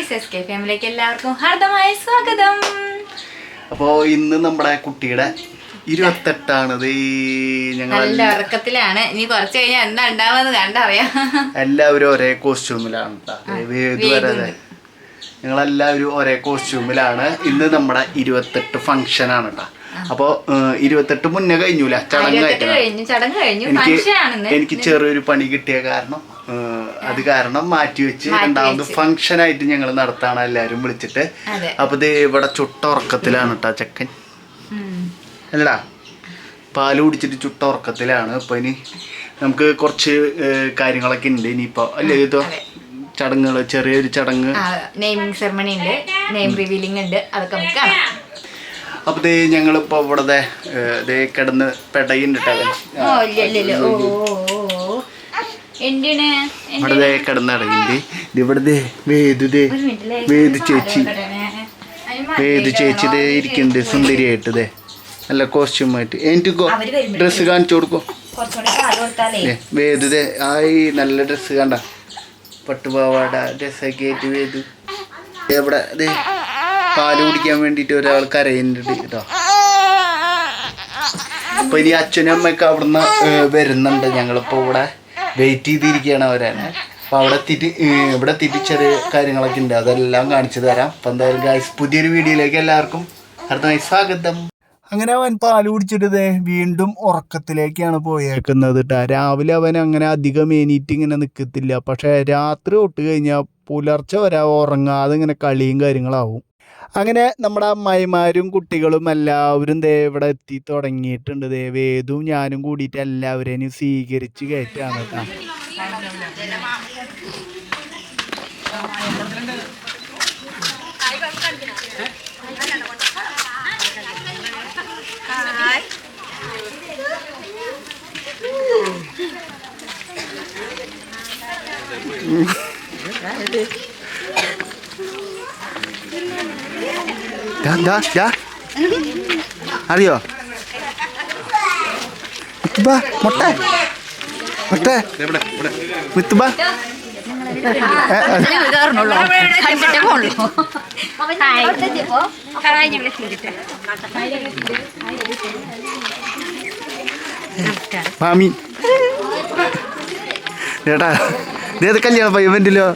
Guys S K ഫാമിലിക്ക് എല്ലാവർക്കും ഹാർദമായ സ്വാഗതം. അപ്പോ ഇന്ന് നമ്മുടെ കുട്ടിയുടെ ഇരുപത്തെട്ടാണത്. ഞങ്ങൾ നല്ല ഉറക്കത്തിലാണ്. ഇനി കുറച്ച് കഴിഞ്ഞാൽ എന്താ ഉണ്ടാവുമെന്ന് കണ്ടറിയാം. എല്ലാവരും ഒരേ കോസ്റ്റ്യൂമിലാണ് വരെ. ഞങ്ങളെല്ലാവരും ഒരേ കോസ്റ്റ്യൂമിലാണ്. ഇന്ന് നമ്മുടെ ഇരുപത്തെട്ട് ഫംഗ്ഷൻ ആണ് കേട്ടോ അപ്പോ ഇരുപത്തെട്ട് മുന്നേ കഴിഞ്ഞൂല? ചടങ്ങ് കഴിഞ്ഞു. ചടങ്ങ് കഴിഞ്ഞു. എനിക്ക് എനിക്ക് ചെറിയൊരു പണി കിട്ടിയ കാരണം അത് കാരണം മാറ്റി വെച്ച് രണ്ടാമത് ഫംഗ്ഷൻ ആയിട്ട് ഞങ്ങൾ നടത്താണ് എല്ലാരും വിളിച്ചിട്ട്. അപ്പൊ ഇത് ഇവിടെ ചുട്ട ഉറക്കത്തിലാണ് കേട്ടോ ചെക്കൻ. അല്ല അല്ലടാ പാൽ കുടിച്ചിട്ട് ചുട്ട ഉറക്കത്തിലാണ് അപ്പൊ ഇനി നമുക്ക് കുറച്ച് കാര്യങ്ങളൊക്കെ ഉണ്ട് ഇനിയിപ്പോ. അല്ലേ ഇതോ ചടങ്ങുകൾ ചെറിയൊരു ചടങ്ങ്. നെയിമിംഗ് സെറമണി ഉണ്ട് നെയിം റിവീലിംഗ് ഉണ്ട് അതൊക്കെ നമുക്ക് കാണാം. അപ്പൊ ഞങ്ങളിപ്പോ ഇവിടെ കിടന്ന് പെടയുണ്ട് ട്ടോ. എന്തിന്? ഇവിടെ ദേ കിടന്ന് അടങ്ങിണ്ട് ദേ വേദു ചേച്ചി. വേദു ചേച്ചി ദേ ഇരിക്കുന്നുണ്ട് സുന്ദരിയായിട്ട് ദേ. നല്ല കോസ്റ്റ്യൂം ആയിട്ട് എനിക്കോ ഡ്രസ്സ് കാണിച്ചു കൊടുക്കോ? വേദുതേ ആയി നല്ല ഡ്രസ്സ് കണ്ട. പട്ടുപാവാട ഡ്രസ്സൊക്കെ ആയിട്ട് വേദു എവിടെ? ദേ പാൽ കുടിക്കാൻ വേണ്ടിയിട്ട് ഒരാൾ കരയുന്നുണ്ട് കേട്ടോ. അപ്പൊ ഇനി അച്ഛനും അമ്മയൊക്കെ അവിടുന്ന് വരുന്നുണ്ട് ഞങ്ങളിപ്പോ ഇവിടെ. വെയിറ്റ് ചെയ്തിരിക്കുകയാണ് അവരെ. അപ്പൊ അവിടെ തിരി ഇവിടെ തിരിച്ചൊരു കാര്യങ്ങളൊക്കെ ഉണ്ട്. അതെല്ലാം കാണിച്ചു തരാം. അപ്പൊ എന്തായാലും ഗായ്സ് പുതിയൊരു വീഡിയോയിലേക്ക് എല്ലാവർക്കും അടുത്തമായി സ്വാഗതം. അങ്ങനെ അവൻ പാൽ കുടിച്ചിട്ട് വീണ്ടും ഉറക്കത്തിലേക്കാണ് പോയേക്കുന്നത് കേട്ടോ രാവിലെ അവൻ അങ്ങനെ അധികം എണീറ്റ് ഇങ്ങനെ നിൽക്കത്തില്ല പക്ഷെ രാത്രി തൊട്ട് കഴിഞ്ഞാൽ പുലർച്ചെ വരെ ഉറങ്ങാതെ ഇങ്ങനെ കളിയും കാര്യങ്ങളാവും. അങ്ങനെ നമ്മുടെ അമ്മായിമാരും കുട്ടികളും എല്ലാവരും ദേ ഇവിടെ എത്തി തുടങ്ങിയിട്ടുണ്ട്. ദേ വേദും ഞാനും കൂടിയിട്ട് എല്ലാവരെയും സ്വീകരിച്ച് കയറ്റാണ് കേട്ടോ. ദാ, ദാ, ദാ. അറിയോ? മുത്തുബാ മുട്ട. മുട്ട. മുത്തുബാ. മാമി. ചേട്ടാ ഇതേത് കല്യാണ പയ്യവന്റെല്ലോ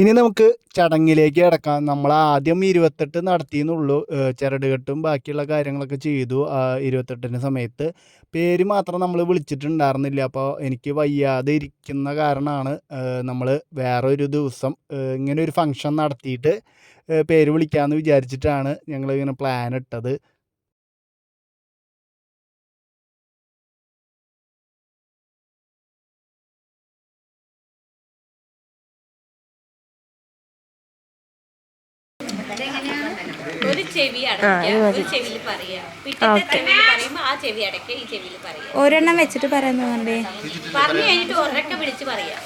ഇനി നമുക്ക് ചടങ്ങിലേക്ക് കിടക്കാം. നമ്മൾ ആദ്യം ഇരുപത്തെട്ട് നടത്തിയെന്നുള്ളൂ. ചരടുകെട്ടും ബാക്കിയുള്ള കാര്യങ്ങളൊക്കെ ചെയ്തു ഇരുപത്തെട്ടിന്റെ സമയത്ത്. പേര് മാത്രം നമ്മൾ വിളിച്ചിട്ടുണ്ടായിരുന്നില്ല. അപ്പോൾ എനിക്ക് വയ്യാതെ ഇരിക്കുന്ന കാരണമാണ് നമ്മൾ വേറൊരു ദിവസം ഇങ്ങനെ ഒരു ഫങ്ഷൻ നടത്തിയിട്ട് പേര് വിളിക്കാമെന്ന് വിചാരിച്ചിട്ടാണ് ഞങ്ങൾ ഇങ്ങനെ പ്ലാൻ ഇട്ടത്. ഒരു ചെവി ഒരു ചെവിയിൽ പറയാ. ചെവിയിൽ പറയുമ്പോ ആ ചെവി അടയ്ക്കുക ഈ ചെവിയിൽ പറയാ. ഒരെണ്ണം വെച്ചിട്ട് പറയാൻ തോന്നണ്ടേ പറഞ്ഞു കഴിഞ്ഞിട്ട് ഉറക്കെ വിളിച്ച് പറയാ.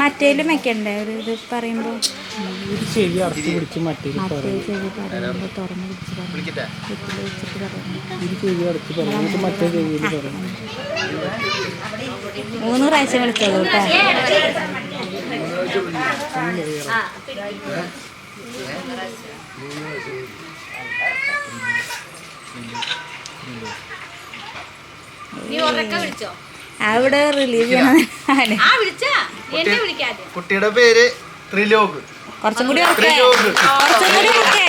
മറ്റേലും വെക്കണ്ടേ? ഒരു ഇത് പറയുമ്പോൾ മൂന്ന് പ്രാവശ്യം വിളിച്ചോളൂ കേട്ടോ നീ ഉറക്കെ വിളിച്ചോ അവിടെ റിലീവ് ചെയ്യണം ആ വിളിച്ചാ? എന്നെ വിളിക്കാതെ. കുട്ടിയുടെ പേര് ത്രിലോക്. കുറച്ചും കൂടി ത്രിലോക്. കുറച്ചും കൂടി ഉറക്കെ.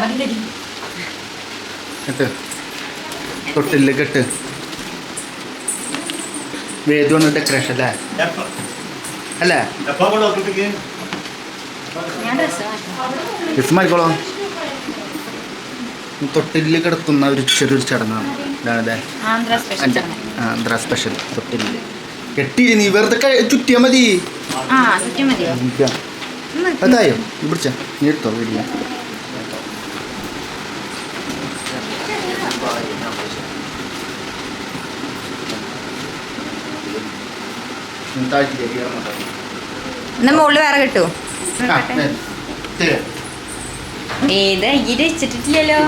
ത്രിലോക് കെട്ട്. തൊട്ടിൽ കെട്ട്. വേദമാണ് ഡെക്കറേഷൻ അല്ലേ? അല്ലേ? ഡ്രസ് മാറിക്കോളോ തൊട്ടിൽ കിടത്തുന്ന ഒരു ചെറിയൊരു ചടങ്ങാണ് ആന്ധ്ര സ്പെഷ്യൽ തൊട്ടിൽ. കെട്ടി നീ വെറുതെ ചുറ്റിയാ മതി. അതായോ? നീ പിടിച്ച. നീ എടുത്തോ വീടില്ല എന്നാ മുകളിൽ വേറെ കിട്ടൂ? ഏത് ഇത് വെച്ചിട്ടില്ലല്ലോ.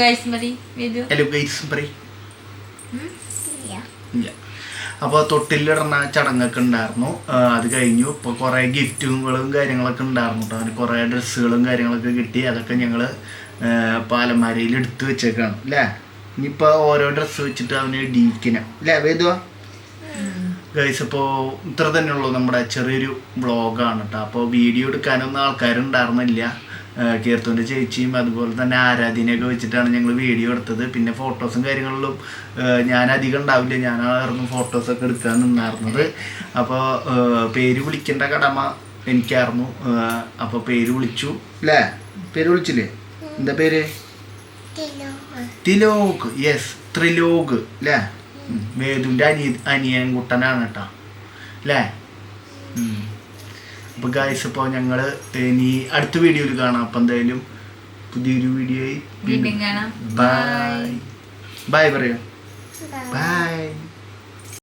ഗൈസ് മതി വീഡിയോ ഹലോ ഗൈസ് പറയ് അപ്പോൾ തൊട്ടിലിടുന്ന ചടങ്ങൊക്കെ ഉണ്ടായിരുന്നു. അത് കഴിഞ്ഞു. ഇപ്പോൾ കുറേ ഗിഫ്റ്റുകളും കാര്യങ്ങളൊക്കെ ഉണ്ടായിരുന്നു കേട്ടോ. അതിന് കുറേ ഡ്രസ്സുകളും കാര്യങ്ങളൊക്കെ കിട്ടി. അതൊക്കെ ഞങ്ങൾ പാലമാരയിൽ എടുത്ത് വെച്ചേക്കാണ്. അല്ലേ ഇനിയിപ്പോൾ ഓരോ ഡ്രസ്സ് വെച്ചിട്ട് അവന് ഡീക്കിനെ അല്ലേ വേദുവാ? ഗൈസ് ഇപ്പോൾ ഇത്ര തന്നെ ഉള്ളൂ നമ്മുടെ ചെറിയൊരു ബ്ലോഗാണ് കേട്ടോ. അപ്പോൾ വീഡിയോ എടുക്കാനൊന്നും ആൾക്കാരുണ്ടായിരുന്നില്ല. കീർത്തുവിന്റെ ചേച്ചിയും അതുപോലെ തന്നെ ആരാധനയൊക്കെ വെച്ചിട്ടാണ് ഞങ്ങൾ വീഡിയോ എടുത്തത്. പിന്നെ ഫോട്ടോസും കാര്യങ്ങളിലും ഞാൻ അധികം ഉണ്ടാവില്ല ഞാനായിരുന്നു ഫോട്ടോസൊക്കെ എടുക്കാൻ നിന്നായിരുന്നത്. അപ്പോൾ പേര് വിളിക്കേണ്ട കടമ എനിക്കായിരുന്നു. അപ്പോൾ പേര് വിളിച്ചു. അല്ലേ പേര് വിളിച്ചില്ലേ? എന്താ പേര്? തിലോക്. യെസ് ത്രിലോക്. അല്ലേ വേദുവിന്റെ അനിയ അനിയൻ കുട്ടനാണ് കേട്ടോ അല്ലേ അപ്പോൾ ഗായ്സ് ഇപ്പോൾ ഞങ്ങൾ ഇനി അടുത്ത വീഡിയോയിൽ കാണാം. അപ്പം എന്തായാലും പുതിയൊരു വീഡിയോയിൽ ബൈ ബൈ പറയാം. ബൈ